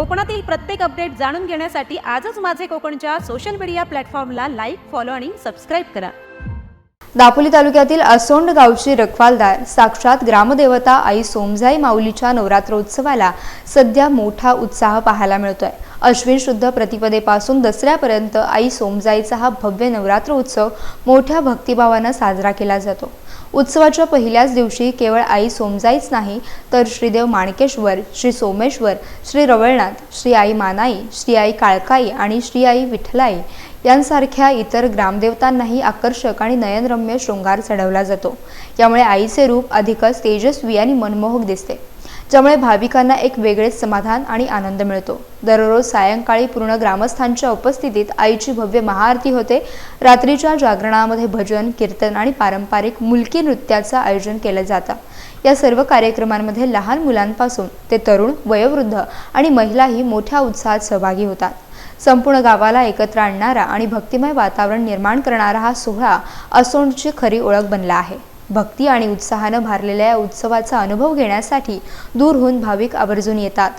कोकणातील प्रत्येक अपडेट जाणून घेण्यासाठी आजच माझे कोकणच्या सोशल मीडिया प्लॅटफॉर्मला लाईक फॉलो आणि सबस्क्राईब करा. दापोली तालुक्यातील असोंड गावची रखवालदार साक्षात ग्रामदेवता आई सोमजाई माऊलीच्या नवरात्रोत्सवाला सध्या मोठा उत्साह पाहायला मिळतोय. अश्विन शुद्ध प्रतिपदेपासून दसऱ्यापर्यंत आई सोमजाईचा हा भव्य नवरात्र उत्सव मोठ्या भक्तिभावानं साजरा केला जातो. उत्सवाच्या पहिल्याच दिवशी केवळ आई सोमजाईच नाही तर श्रीदेव माणकेश्वर श्री सोमेश्वर श्री रवळनाथ श्री आई मानाई श्री आई काळकाई आणि श्री आई विठ्ठलाई यांसारख्या इतर ग्रामदेवतांनाही आकर्षक आणि नयनरम्य शृंगार चढवला जातो. यामुळे आईचे रूप अधिकच तेजस्वी आणि मनमोहक दिसते. ज्यामुळे भाविकांना एक वेगळेच समाधान आणि आनंद मिळतो. दररोज सायंकाळी पूर्ण ग्रामस्थांच्या उपस्थितीत आईची भव्य महाआरती होते. रात्रीच्या जागरणामध्ये भजन कीर्तन आणि पारंपरिक मुलकी नृत्याचं आयोजन केलं जातं. या सर्व कार्यक्रमांमध्ये लहान मुलांपासून ते तरुण वयोवृद्ध आणि महिलाही मोठ्या उत्साहात सहभागी होतात. संपूर्ण गावाला एकत्र आणणारा आणि भक्तिमय वातावरण निर्माण करणारा हा सोहळा असोंडची खरी ओळख बनला आहे. भक्ती आणि उत्साहानं भारलेल्या या उत्सवाचा अनुभव घेण्यासाठी दूरहून भाविक आवर्जून येतात